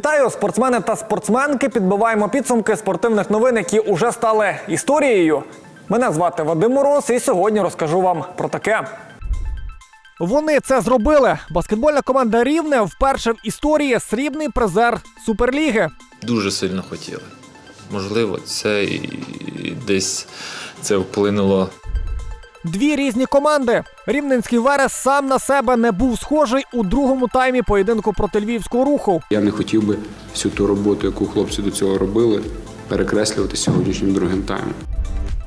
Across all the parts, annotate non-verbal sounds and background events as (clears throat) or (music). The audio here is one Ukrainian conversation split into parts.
Вітаю, спортсмени та спортсменки. Підбиваємо підсумки спортивних новин, які уже стали історією. Мене звати Вадим Мороз, і сьогодні розкажу вам про таке. Вони це зробили. Баскетбольна команда Рівне вперше в історії срібний призер Суперліги. дуже сильно хотіли. Можливо, це і десь це вплинуло Дві різні команди. Рівненський Верес сам на себе не був схожий у другому таймі поєдинку проти львівського руху. Я не хотів би всю ту роботу, яку хлопці до цього робили, перекреслювати сьогоднішнім другим таймом.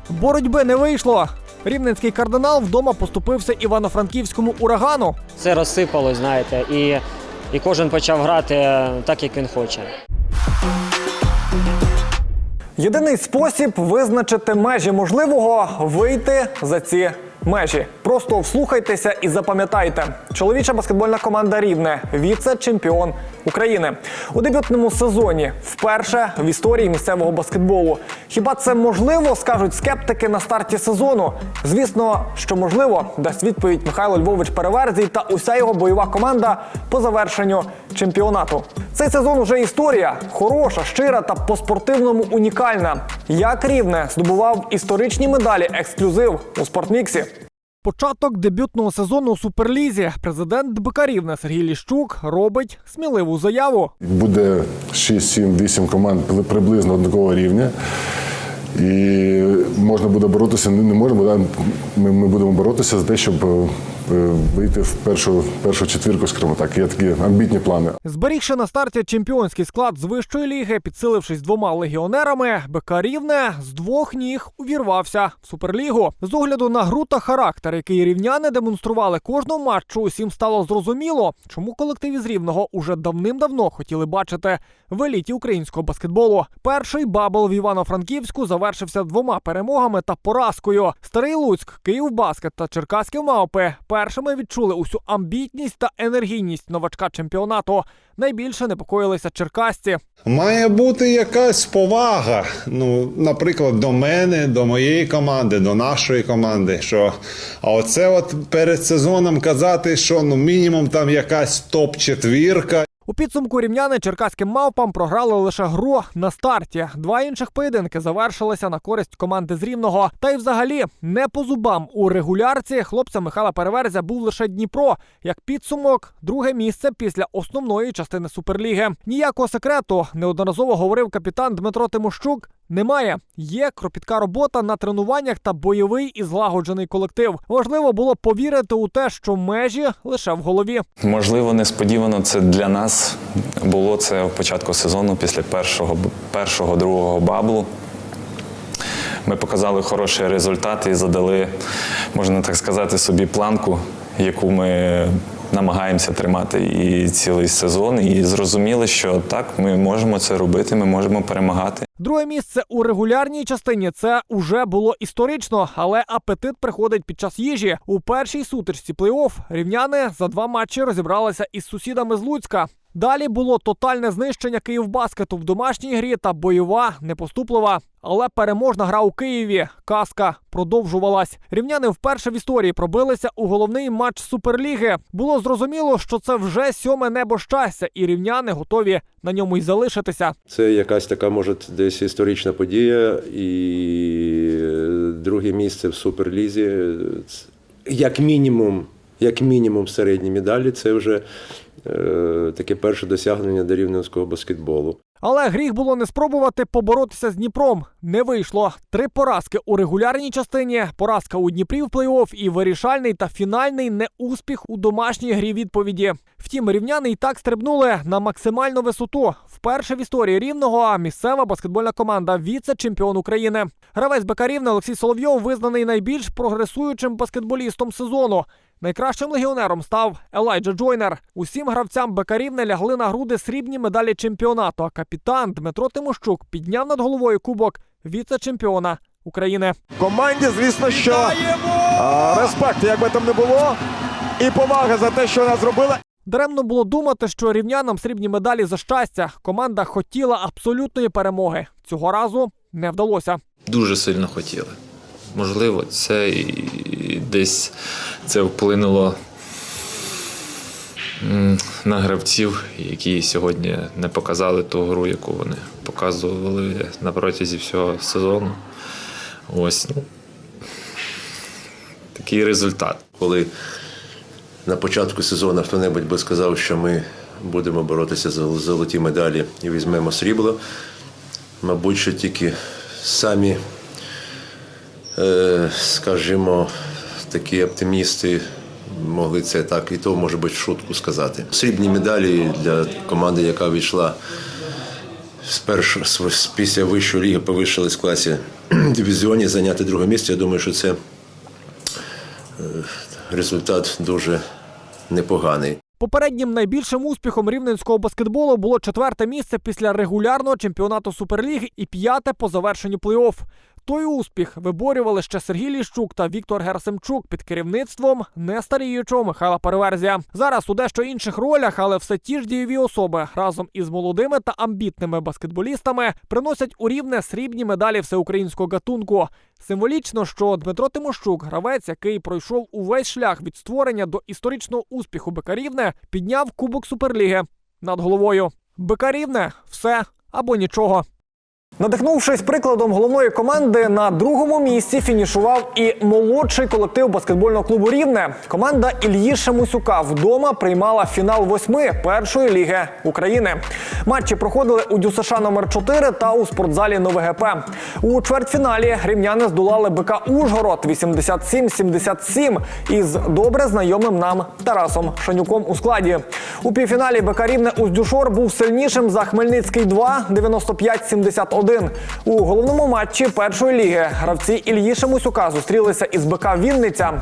Боротьби не вийшло. Рівненський кардинал вдома поступився івано-франківському урагану. Все розсипалось, знаєте, і, і кожен почав грати так, як він хоче. Єдиний спосіб визначити межі можливого вийти за ці межі. Просто вслухайтеся і запам'ятайте. Чоловіча баскетбольна команда Рівне віце-чемпіон України у дебютному сезоні. Вперше в історії місцевого баскетболу. Хіба це можливо? скажуть скептики на старті сезону. Звісно, що можливо, дасть відповідь Михайло Львович Переверзій та уся його бойова команда по завершенню чемпіонату. Цей сезон уже історія хороша, щира та по-спортивному унікальна. Як рівне здобував історичні медалі ексклюзив у спортміксі. Початок дебютного сезону у суперлізі. Президент ДБК Рівне Сергій Ліщук робить сміливу заяву. Буде 6, 7, 8 команд при- приблизно однакового рівня. І можна буде боротися, не можемо, ми, будемо боротися за те, щоб е, вийти в першу, першу четвірку, скажімо так. Є такі амбітні плани. Зберігши на старті чемпіонський склад з вищої ліги, підсилившись двома легіонерами, БК Рівне з двох ніг увірвався в суперлігу. З огляду на гру та характер, який рівняни демонстрували кожного матчу, усім стало зрозуміло, чому колектив із рівного уже давним-давно хотіли бачити в еліті українського баскетболу. Перший бабл в Івано-Франківську завершився двома перемогами та поразкою. Старий Луцьк, Київбаскет та Черкаські мавпи першими відчули усю амбітність та енергійність новачка чемпіонату. Найбільше непокоїлися черкасці. Має бути якась повага. Ну, наприклад, до мене, до моєї команди, до нашої команди. Що, а оце от перед сезоном казати, що ну мінімум там якась топ-четвірка. У підсумку рівняни черкаським мавпам програли лише гру на старті. Два інших поєдинки завершилися на користь команди з рівного. Та й взагалі не по зубам у регулярці хлопця Михайла Переверзя був лише Дніпро. Як підсумок, друге місце після основної частини суперліги. Ніякого секрету неодноразово говорив капітан Дмитро Тимощук. Немає. Є кропітка робота на тренуваннях та бойовий і злагоджений колектив. Важливо було повірити у те, що межі лише в голові. Можливо, несподівано це для нас було це в початку сезону після першого, першого другого баблу. Ми показали хороший результат і задали, можна так сказати, собі планку, яку ми намагаємося тримати і цілий сезон. І зрозуміли, що так, ми можемо це робити, ми можемо перемагати. Друге місце у регулярній частині це уже було історично, але апетит приходить під час їжі. У першій сутичці плей-офф рівняни за два матчі розібралися із сусідами з Луцька. Далі було тотальне знищення Київбаскету в домашній грі та бойова, непоступлива. Але переможна гра у Києві. Казка продовжувалась. Рівняни вперше в історії пробилися у головний матч Суперліги. Було зрозуміло, що це вже сьоме небо щастя, і рівняни готові на ньому й залишитися. Це якась така, може, десь історична подія, і друге місце в Суперлізі, як мінімум, як мінімум середні медалі, це вже таке перше досягнення до рівненського баскетболу. Але гріх було не спробувати поборотися з Дніпром. Не вийшло. Три поразки у регулярній частині, поразка у Дніпрі в плей-офф і вирішальний та фінальний неуспіх у домашній грі відповіді. Втім, рівняни і так стрибнули на максимальну висоту. Вперше в історії рівного місцева баскетбольна команда віце-чемпіон України. Гравець БК Рівне Олексій Соловйов визнаний найбільш прогресуючим баскетболістом сезону. Найкращим легіонером став Елайджа Джойнер. Усім гравцям Бекарівне лягли на груди срібні медалі чемпіонату. А капітан Дмитро Тимощук підняв над головою кубок віце-чемпіона України. команді, звісно, що а, респект, як би там не було, і повага за те, що вона зробила. Даремно було думати, що рівнянам срібні медалі за щастя. Команда хотіла абсолютної перемоги. Цього разу не вдалося. Дуже сильно хотіли. Можливо, це і десь це вплинуло на гравців, які сьогодні не показали ту гру, яку вони показували на протязі всього сезону. Ось ну, такий результат. Коли на початку сезону хто-небудь би сказав, що ми будемо боротися за золоті медалі і візьмемо срібло, мабуть, що тільки самі, е, скажімо, такі оптимісти могли це так, і то, може бути, шутку сказати. Срібні медалі для команди, яка війшла з- після вищої ліги повищилась класі (clears throat) дивізіоні, зайняти друге місце. Я думаю, що це результат дуже непоганий. Попереднім найбільшим успіхом рівненського баскетболу було четверте місце після регулярного чемпіонату Суперліги і п'яте по завершенню плей-офф. Той успіх виборювали ще Сергій Ліщук та Віктор Герасимчук під керівництвом нестаріючого Михайла Переверзія. Зараз у дещо інших ролях, але все ті ж дієві особи разом із молодими та амбітними баскетболістами приносять у рівне срібні медалі всеукраїнського гатунку. Символічно, що Дмитро Тимощук, гравець, який пройшов увесь шлях від створення до історичного успіху БК підняв Кубок Суперліги над головою. БК все або нічого. Надихнувшись прикладом головної команди, на другому місці фінішував і молодший колектив баскетбольного клубу Рівне. Команда Ільї Шамусюка вдома приймала фінал восьми першої ліги України. Матчі проходили у ДЮСШ номер 4 та у спортзалі Нове ГП. У чвертьфіналі рівняни здолали БК Ужгород 87-77 із добре знайомим нам Тарасом Шанюком у складі. У півфіналі БК Рівне Уздюшор був сильнішим за Хмельницький 2 95-71. У головному матчі першої ліги гравці Ільї Шамусюка зустрілися із БК Вінниця.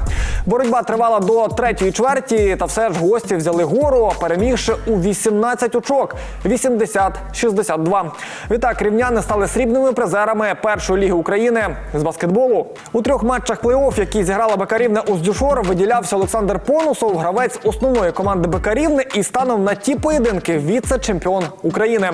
Боротьба тривала до третьої чверті, та все ж гості взяли гору, перемігши у 18 очок 80-62. Відтак рівняни стали срібними призерами першої ліги України з баскетболу. У трьох матчах плей-офф, які зіграла БК Рівне Уздюшор, виділявся Олександр Понусов, гравець основної команди БК Рівне і станом на ті поєдинки віце-чемпіон України.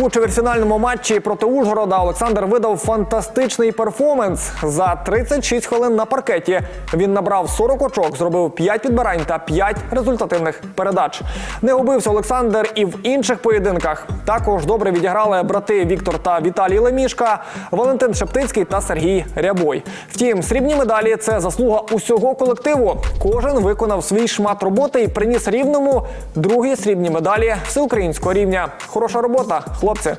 У чвертьфінальному матчі проти Ужгорода Олександр видав фантастичний перформанс. За 36 хвилин на паркеті він набрав 40 очок, зробив 5 підбирань та 5 результативних передач. Не губився Олександр і в інших поєдинках. Також добре відіграли брати Віктор та Віталій Лемішка, Валентин Шептицький та Сергій Рябой. Втім, срібні медалі це заслуга усього колективу. Кожен виконав свій шмат роботи і приніс рівному другі срібні медалі всеукраїнського рівня. Хороша робота, хлопці.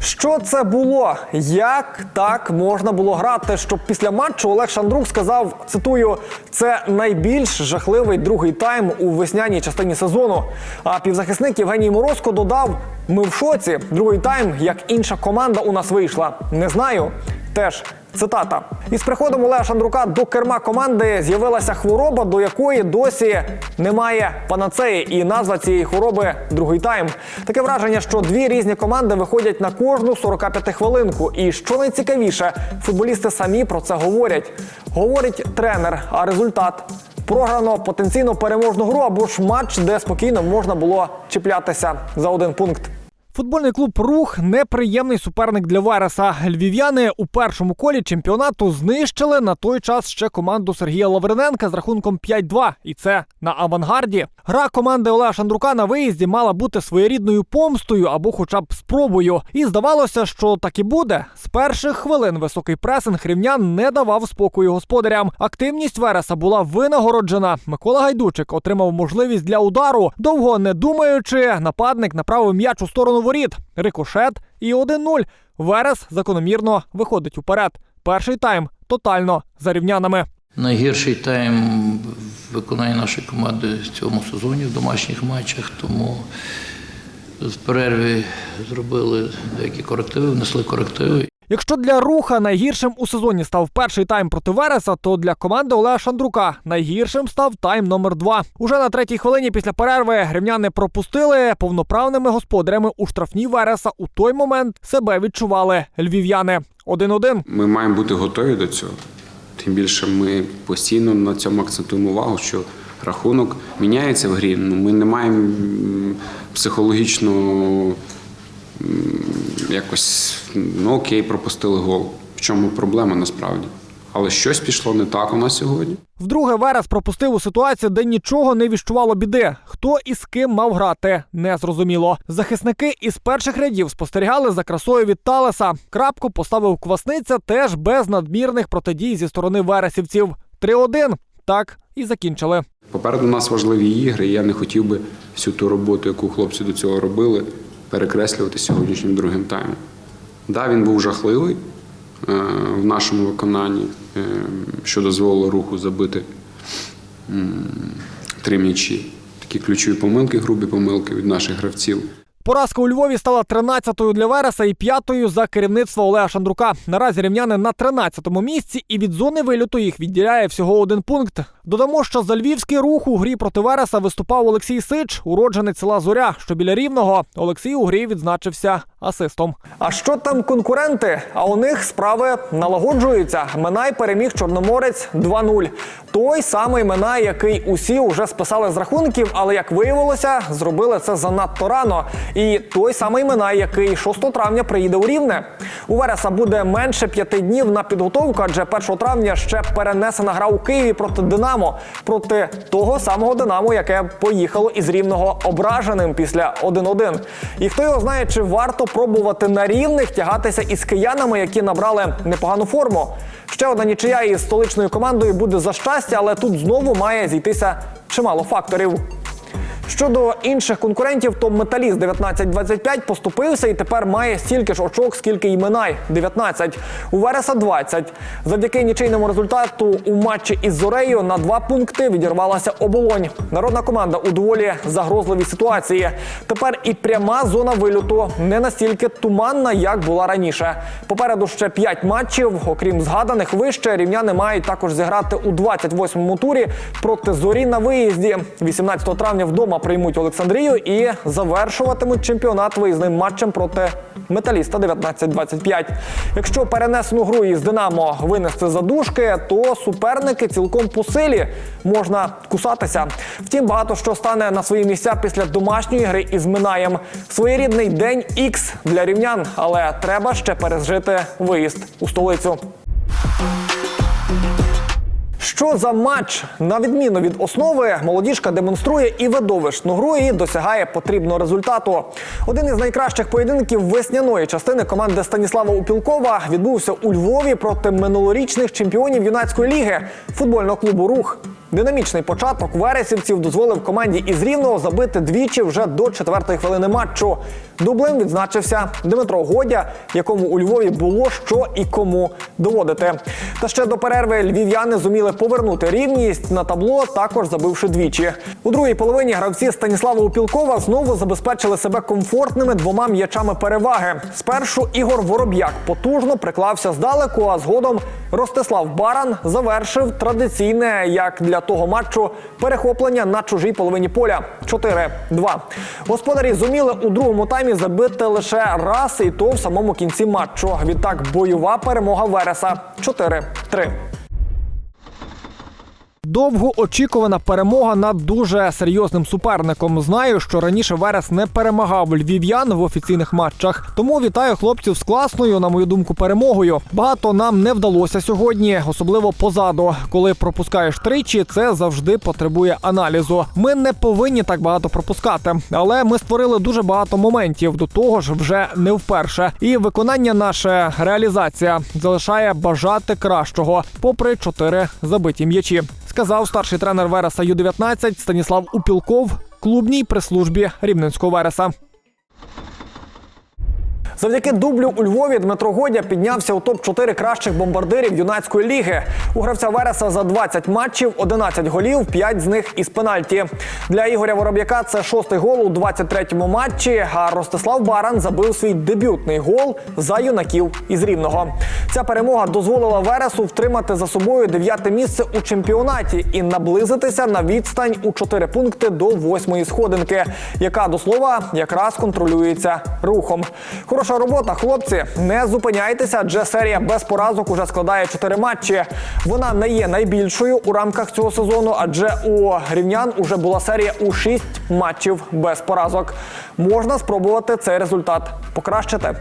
Що це було? Як так можна було грати? Щоб після матчу Олег Шандрук сказав: цитую, це найбільш жахливий другий тайм у весняній частині сезону. А півзахисник Євгеній Морозко додав: ми в шоці. Другий тайм, як інша команда у нас вийшла. Не знаю. Теж цитата. Із приходом Олега Шандрука до керма команди з'явилася хвороба, до якої досі немає панацеї, і назва цієї хвороби другий тайм. Таке враження, що дві різні команди виходять на кожну 45 хвилинку. І що найцікавіше, футболісти самі про це говорять. Говорить тренер, а результат. Програно потенційно переможну гру або ж матч, де спокійно можна було чіплятися за один пункт. Футбольний клуб Рух неприємний суперник для Вереса. Львів'яни у першому колі чемпіонату знищили на той час ще команду Сергія Лавриненка з рахунком 5-2. І це на авангарді. Гра команди Олега Шандрука на виїзді мала бути своєрідною помстою або хоча б спробою. І здавалося, що так і буде. З перших хвилин високий пресинг рівнян не давав спокою господарям. Активність Вереса була винагороджена. Микола Гайдучик отримав можливість для удару. Довго не думаючи, нападник направив м'яч у сторону воріт. Рикошет і 1-0. Верес закономірно виходить уперед. Перший тайм тотально за рівнянами. Найгірший тайм виконання нашої команди в цьому сезоні в домашніх матчах, тому з перерви зробили деякі корективи, внесли корективи. Якщо для руха найгіршим у сезоні став перший тайм проти Вереса, то для команди Олега Шандрука найгіршим став тайм номер два. Уже на третій хвилині після перерви гривняни пропустили повноправними господарями у штрафній Вереса. У той момент себе відчували львів'яни. 1-1. Ми маємо бути готові до цього. Тим більше ми постійно на цьому акцентуємо увагу, що рахунок міняється в грі. Ну, ми не маємо м, психологічно м, якось ну окей, пропустили гол. В чому проблема насправді? Але щось пішло не так у нас сьогодні. Вдруге Верес пропустив у ситуацію, де нічого не віщувало біди. Хто і з ким мав грати, не зрозуміло. Захисники із перших рядів спостерігали за красою від Талеса. Крапку поставив квасниця теж без надмірних протидій зі сторони вересівців. 3-1. Так і закінчили. Попереду у нас важливі ігри, і я не хотів би всю ту роботу, яку хлопці до цього робили, перекреслювати сьогоднішнім другим таймом. Да, він був жахливий е, в нашому виконанні, е, що дозволило руху забити три м'ячі. Такі ключові помилки, грубі помилки від наших гравців. Поразка у Львові стала 13-ю для Вереса і 5-ю за керівництво Олега Шандрука. Наразі рівняни на 13-му місці, і від зони вильоту їх відділяє всього один пункт. Додамо, що за львівський рух у грі проти Вереса виступав Олексій Сич, уродженець села Зоря, що біля рівного. Олексій у грі відзначився асистом. А що там конкуренти? А у них справи налагоджуються. Минай переміг Чорноморець 2-0. Той самий Минай, який усі вже списали з рахунків, але як виявилося, зробили це занадто рано. І той самий Минай, який 6 травня приїде у Рівне. У Вереса буде менше п'яти днів на підготовку, адже 1 травня ще перенесена гра у Києві проти Динамо, проти того самого Динамо, яке поїхало із рівного ображеним після 1-1. І хто його знає, чи варто пробувати на рівних тягатися із киянами, які набрали непогану форму. Ще одна нічия із столичною командою буде за щастя, але тут знову має зійтися чимало факторів. Щодо інших конкурентів, то металіст 19-25 поступився і тепер має стільки ж очок, скільки й Минай 19. У Вереса 20. Завдяки нічийному результату у матчі із Зорею на два пункти відірвалася оболонь. Народна команда у доволі загрозливій ситуації. Тепер і пряма зона вильоту не настільки туманна, як була раніше. Попереду ще 5 матчів. Окрім згаданих вище, рівняни мають також зіграти у 28-му турі проти зорі на виїзді. 18 травня вдома приймуть Олександрію і завершуватимуть чемпіонат виїзним матчем проти металіста 19-25. Якщо перенесену гру із Динамо винести за дужки, то суперники цілком по силі можна кусатися. Втім, багато що стане на свої місця після домашньої гри із Минаєм. Своєрідний день ікс для рівнян, але треба ще пережити виїзд у столицю. Що за матч? На відміну від основи, молодіжка демонструє і видовищну гру і досягає потрібного результату. Один із найкращих поєдинків весняної частини команди Станіслава Упілкова відбувся у Львові проти минулорічних чемпіонів юнацької ліги футбольного клубу Рух. Динамічний початок вересівців дозволив команді із Рівного забити двічі вже до четвертої хвилини матчу. Дублем відзначився Дмитро Годя, якому у Львові було що і кому доводити. Та ще до перерви львів'яни зуміли повернути рівність на табло, також забивши двічі. У другій половині гравці Станіслава Упілкова знову забезпечили себе комфортними двома м'ячами переваги. Спершу Ігор Вороб'як потужно приклався здалеку, а згодом Ростислав Баран завершив традиційне, як для того матчу, перехоплення на чужій половині поля 4-2. Господарі зуміли у другому таймі забити лише раз, і то в самому кінці матчу. Відтак бойова перемога Вереса 4-3. Довго очікувана перемога над дуже серйозним суперником. Знаю, що раніше Верес не перемагав львів'ян в офіційних матчах. Тому вітаю хлопців з класною, на мою думку, перемогою. Багато нам не вдалося сьогодні, особливо позаду. Коли пропускаєш тричі, це завжди потребує аналізу. Ми не повинні так багато пропускати, але ми створили дуже багато моментів. До того ж, вже не вперше. І виконання наше реалізація залишає бажати кращого, попри чотири забиті м'ячі сказав старший тренер Вереса Ю-19 Станіслав Упілков, клубній прес-службі Рівненського Вереса. Завдяки дублю у Львові Дмитро Годя піднявся у топ-4 кращих бомбардирів юнацької ліги. У гравця Вереса за 20 матчів 11 голів, 5 з них із пенальті. Для Ігоря Вороб'яка це шостий гол у 23-му матчі. А Ростислав Баран забив свій дебютний гол за юнаків із Рівного. Ця перемога дозволила Вересу втримати за собою дев'яте місце у чемпіонаті і наблизитися на відстань у 4 пункти до восьмої сходинки, яка до слова якраз контролюється рухом. Хороша робота, хлопці. Не зупиняйтеся, адже серія без поразок уже складає 4 матчі. Вона не є найбільшою у рамках цього сезону, адже у рівнян уже була серія у 6 матчів без поразок. Можна спробувати цей результат покращити.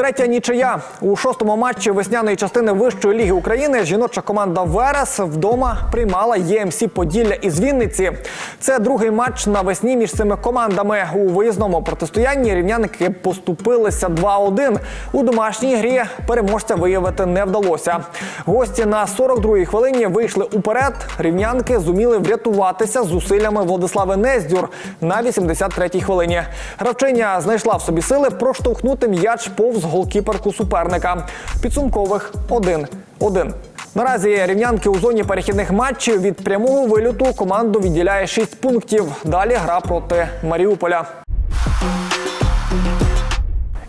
Третя нічия у шостому матчі весняної частини вищої ліги України. Жіноча команда Верес вдома приймала ЄМСі Поділля із Вінниці. Це другий матч навесні між цими командами. У виїзному протистоянні рівняники поступилися 2-1. У домашній грі переможця виявити не вдалося. Гості на 42-й хвилині вийшли уперед. Рівнянки зуміли врятуватися зусиллями Владислави Нездюр на 83-й хвилині. Гравчиня знайшла в собі сили проштовхнути м'яч повз голкіперку суперника. Підсумкових 1-1. Наразі рівнянки у зоні перехідних матчів від прямого вильоту команду відділяє 6 пунктів. Далі гра проти Маріуполя.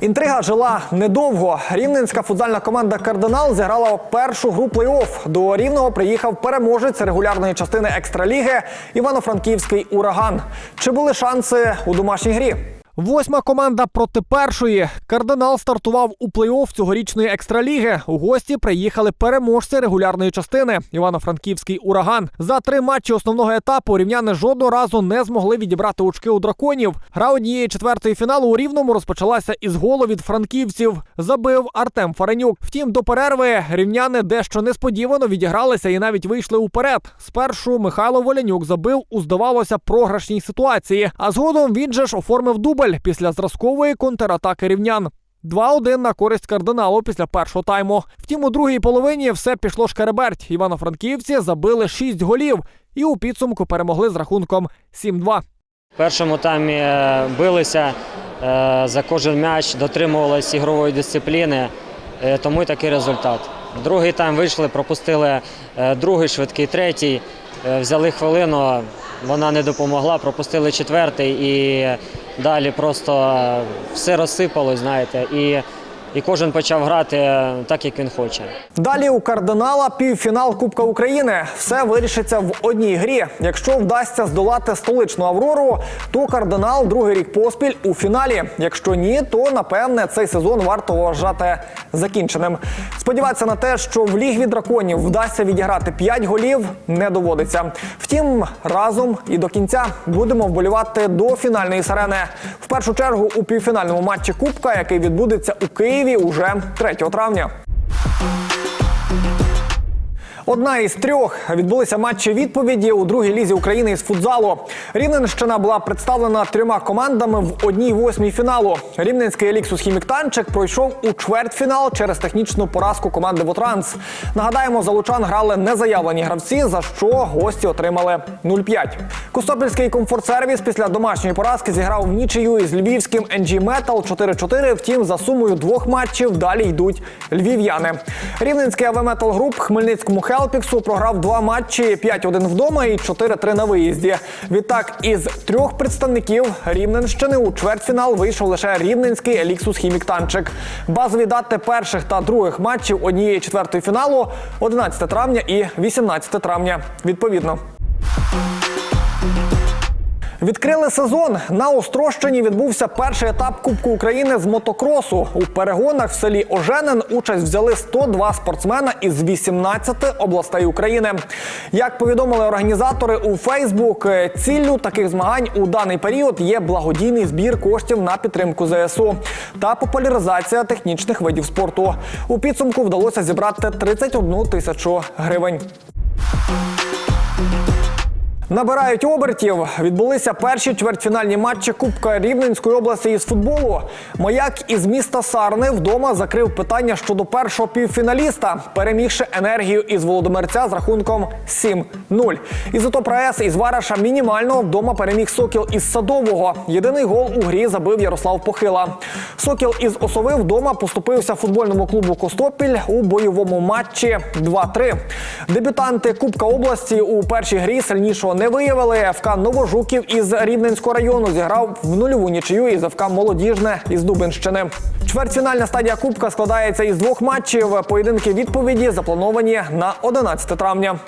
Інтрига жила недовго. Рівненська футзальна команда Кардинал зіграла першу гру плей-офф. До рівного приїхав переможець регулярної частини екстраліги Івано-Франківський ураган. Чи були шанси у домашній грі? Восьма команда проти першої. Кардинал стартував у плей-офф цьогорічної екстраліги. У гості приїхали переможці регулярної частини Івано-Франківський ураган. За три матчі основного етапу рівняни жодного разу не змогли відібрати очки у драконів. Гра однієї четвертої фіналу у рівному розпочалася із голу від франківців. Забив Артем Фаренюк. Втім, до перерви рівняни дещо несподівано відігралися і навіть вийшли уперед. Спершу Михайло Волянюк забив у здавалося програшній ситуації. А згодом він же ж оформив дубль після зразкової контратаки рівнян. 2-1 на користь кардиналу після першого тайму. Втім, у другій половині все пішло шкереберть. Івано-Франківці забили 6 голів і у підсумку перемогли з рахунком 7-2. В першому таймі е, билися е, за кожен м'яч, дотримувалися ігрової дисципліни, е, тому й такий результат. Другий тайм вийшли, пропустили другий швидкий, третій, взяли хвилину, вона не допомогла, пропустили четвертий і далі просто все розсипалось, знаєте, і, і кожен почав грати е, так, як він хоче. Далі у кардинала півфінал Кубка України. Все вирішиться в одній грі. Якщо вдасться здолати столичну Аврору, то кардинал другий рік поспіль у фіналі. Якщо ні, то напевне цей сезон варто вважати закінченим. Сподіватися на те, що в лігві драконів вдасться відіграти 5 голів, не доводиться. Втім, разом і до кінця будемо вболівати до фінальної сирени. В першу чергу у півфінальному матчі Кубка, який відбудеться у Києві уже 3 травня. Одна із трьох відбулися матчі відповіді у другій лізі України із футзалу. Рівненщина була представлена трьома командами в одній восьмій фіналу. Рівненський Еліксус Хіміктанчик пройшов у чвертьфінал через технічну поразку команди Вотранс. Нагадаємо, залучан грали незаявлені гравці, за що гості отримали 0-5. Костопільський комфорт-сервіс після домашньої поразки зіграв в нічию із львівським NG Metal 4-4. Втім, за сумою двох матчів далі йдуть львів'яни. Рівненський АВ Metal Group Хмельницькому Хелпіксу програв два матчі 5-1 вдома і 4-3 на виїзді. Відтак, із трьох представників Рівненщини у чвертьфінал вийшов лише рівненський Еліксус Хіміктанчик. Базові дати перших та других матчів однієї четвертої фіналу 11 травня і 18 травня. Відповідно. Відкрили сезон. На Острощині відбувся перший етап Кубку України з мотокросу. У перегонах в селі Оженин участь взяли 102 спортсмена із 18 областей України. Як повідомили організатори у Фейсбук, е, ціллю таких змагань у даний період є благодійний збір коштів на підтримку ЗСУ та популяризація технічних видів спорту. У підсумку вдалося зібрати 31 тисячу гривень. Набирають обертів. Відбулися перші чвертьфінальні матчі Кубка Рівненської області із футболу. Маяк із міста Сарни вдома закрив питання щодо першого півфіналіста, перемігши енергію із Володимирця з рахунком 7-0. Ізотоп АЕС із Вараша мінімально вдома переміг Сокіл із Садового. Єдиний гол у грі забив Ярослав Похила. Сокіл із Осови вдома поступився футбольному клубу Костопіль у бойовому матчі 2-3. Дебютанти Кубка області у першій грі сильнішого не виявили. ФК Новожуків із Рівненського району зіграв в нульову нічию із ФК Молодіжне із Дубинщини. Чвертьфінальна стадія Кубка складається із двох матчів. Поєдинки відповіді заплановані на 11 травня.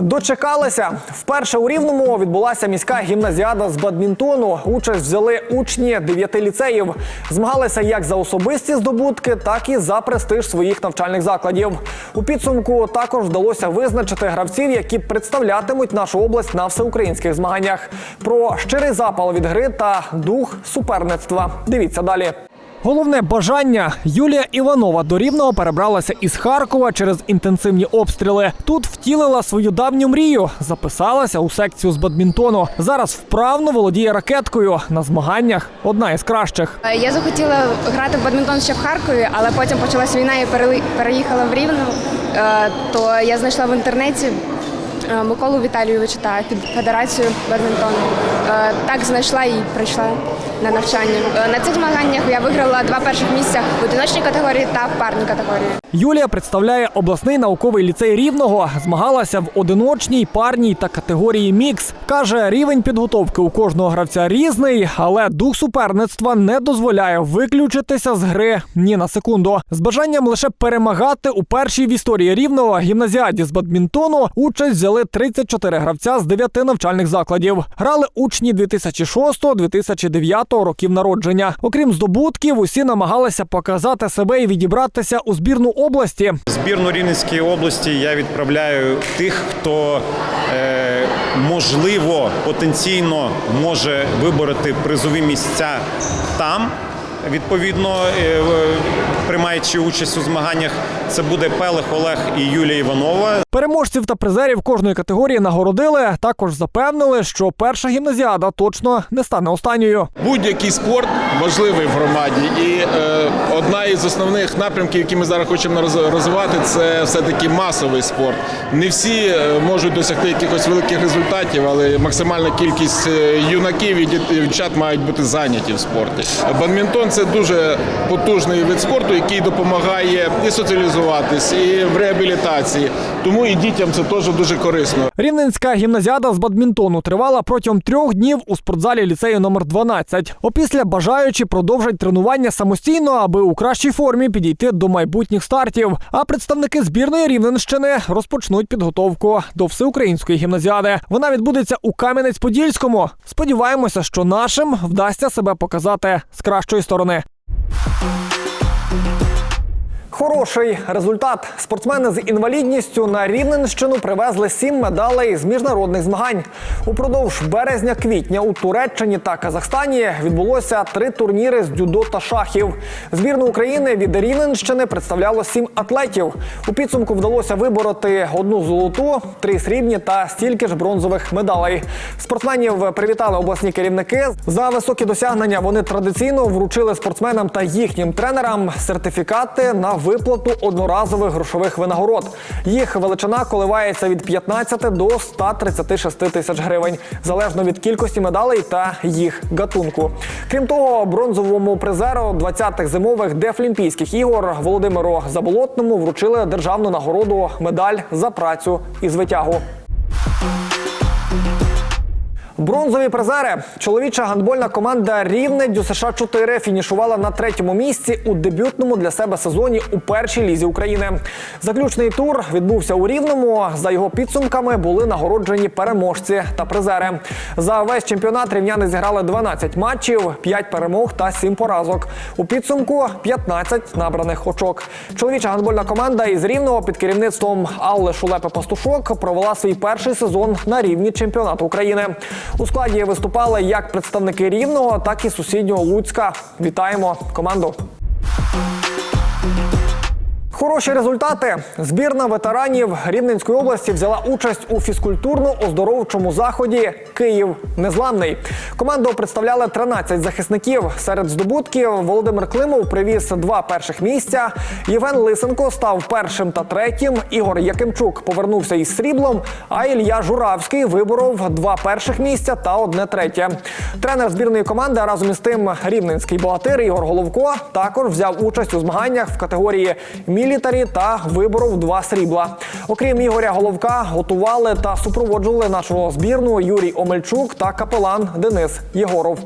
Дочекалися. Вперше у Рівному відбулася міська гімназіада з бадмінтону. Участь взяли учні дев'яти ліцеїв. Змагалися як за особисті здобутки, так і за престиж своїх навчальних закладів. У підсумку також вдалося визначити гравців, які представлятимуть нашу область на всеукраїнських змаганнях. Про щирий запал від гри та дух суперництва. Дивіться далі. Головне бажання Юлія Іванова до Рівного перебралася із Харкова через інтенсивні обстріли. Тут втілила свою давню мрію, записалася у секцію з бадмінтону. Зараз вправно володіє ракеткою на змаганнях. Одна із кращих. Е, Я захотіла грати в бадмінтон ще в Харкові, але потім почалась війна і переїхала в Рівне. Е, То я знайшла в інтернеті е, Миколу Віталійовича та під федерацію бадмінтону. Так знайшла і прийшла на навчання. Е, На цих змаганнях я виграла два перших місця в одиночній категорії та в парній категорії. Юлія представляє обласний науковий ліцей рівного. Змагалася в одиночній, парній та категорії мікс. каже, рівень підготовки у кожного гравця різний, але дух суперництва не дозволяє виключитися з гри ні на секунду. З бажанням лише перемагати у першій в історії рівного гімназіаді з бадмінтону участь взяли 34 гравця з 9 навчальних закладів. Грали учні 2006-2009 років народження. Окрім здобутків, усі намагалися показати себе і відібратися у збірну області. Збірну Рівненської області я відправляю тих, хто е, можливо потенційно може вибороти призові місця там. Відповідно, е, приймаючи участь у змаганнях, це буде Пелех Олег і Юлія Іванова. Переможців та призерів кожної категорії нагородили. Також запевнили, що перша гімназіада точно не стане останньою. Будь-який спорт важливий в громаді, і е, одна із основних напрямків, які ми зараз хочемо роз- розвивати, це все-таки масовий спорт. Не всі е, можуть досягти якихось великих результатів, але максимальна кількість е, юнаків і дівчат мають бути зайняті в спорті. Бадмінтон це дуже потужний вид спорту, який допомагає і соціалізуватись, і в реабілітації. Тому і дітям це теж дуже корисно. Рівненська гімназіада з бадмінтону тривала протягом трьох днів у спортзалі ліцею номер 12. Опісля бажаючі продовжать тренування самостійно, аби у кращій формі підійти до майбутніх стартів. А представники збірної Рівненщини розпочнуть підготовку до всеукраїнської гімназіади. Вона відбудеться у Кам'янець-Подільському. Сподіваємося, що нашим вдасться себе показати з кращої сторони сторони. Хороший результат. Спортсмени з інвалідністю на Рівненщину привезли сім медалей з міжнародних змагань. Упродовж березня-квітня у Туреччині та Казахстані відбулося три турніри з дзюдо та шахів. Збірну України від Рівненщини представляло сім атлетів. У підсумку вдалося вибороти одну золоту, три срібні та стільки ж бронзових медалей. Спортсменів привітали обласні керівники. За високі досягнення вони традиційно вручили спортсменам та їхнім тренерам сертифікати на виплату одноразових грошових винагород. Їх величина коливається від 15 до 136 тисяч гривень, залежно від кількості медалей та їх гатунку. Крім того, бронзовому призеру 20-х зимових Дефлімпійських ігор Володимиру Заболотному вручили державну нагороду медаль за працю із витягу. Бронзові призери. Чоловіча гандбольна команда Рівне ДЮСШ 4 фінішувала на третьому місці у дебютному для себе сезоні у першій лізі України. Заключний тур відбувся у Рівному. За його підсумками були нагороджені переможці та призери. За весь чемпіонат рівняни зіграли 12 матчів, 5 перемог та 7 поразок. У підсумку 15 набраних очок. Чоловіча гандбольна команда із Рівного під керівництвом Алли Шулепи Пастушок провела свій перший сезон на рівні чемпіонату України. У складі виступали як представники Рівного, так і сусіднього Луцька. Вітаємо команду. Хороші результати. Збірна ветеранів Рівненської області взяла участь у фізкультурно-оздоровчому заході Київ Незламний. Команду представляли 13 захисників. Серед здобутків Володимир Климов привіз два перших місця. Євген Лисенко став першим та третім. Ігор Якимчук повернувся із сріблом. А Ілля Журавський виборов два перших місця та одне третє. Тренер збірної команди разом із тим рівненський богатир Ігор Головко також взяв участь у змаганнях в категорії мілітарі та виборов два срібла. Окрім Ігоря Головка, готували та супроводжували нашу збірну Юрій Омельчук та капелан Денис Єгоров.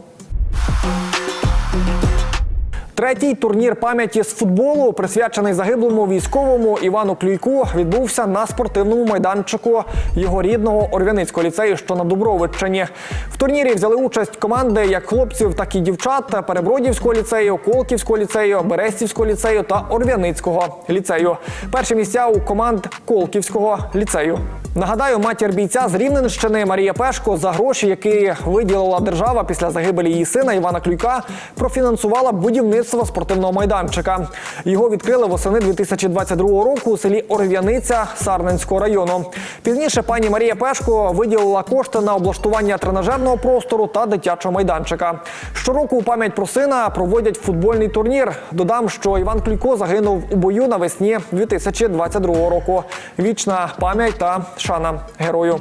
Третій турнір пам'яті з футболу, присвячений загиблому військовому Івану Клюйку, відбувся на спортивному майданчику його рідного Орвяницького ліцею, що на Дубровиччині. В турнірі взяли участь команди як хлопців, так і дівчат Перебродівського ліцею, Колківського ліцею, Берестівського ліцею та Орвяницького ліцею. Перші місця у команд Колківського ліцею. Нагадаю, матір бійця з Рівненщини Марія Пешко за гроші, які виділила держава після загибелі її сина Івана Клюйка, профінансувала будівництво спортивного майданчика. Його відкрили восени 2022 року у селі Орв'яниця Сарненського району. Пізніше пані Марія Пешко виділила кошти на облаштування тренажерного простору та дитячого майданчика. Щороку у пам'ять про сина проводять футбольний турнір. Додам, що Іван Клюйко загинув у бою навесні 2022 року. Вічна пам'ять та шана герою.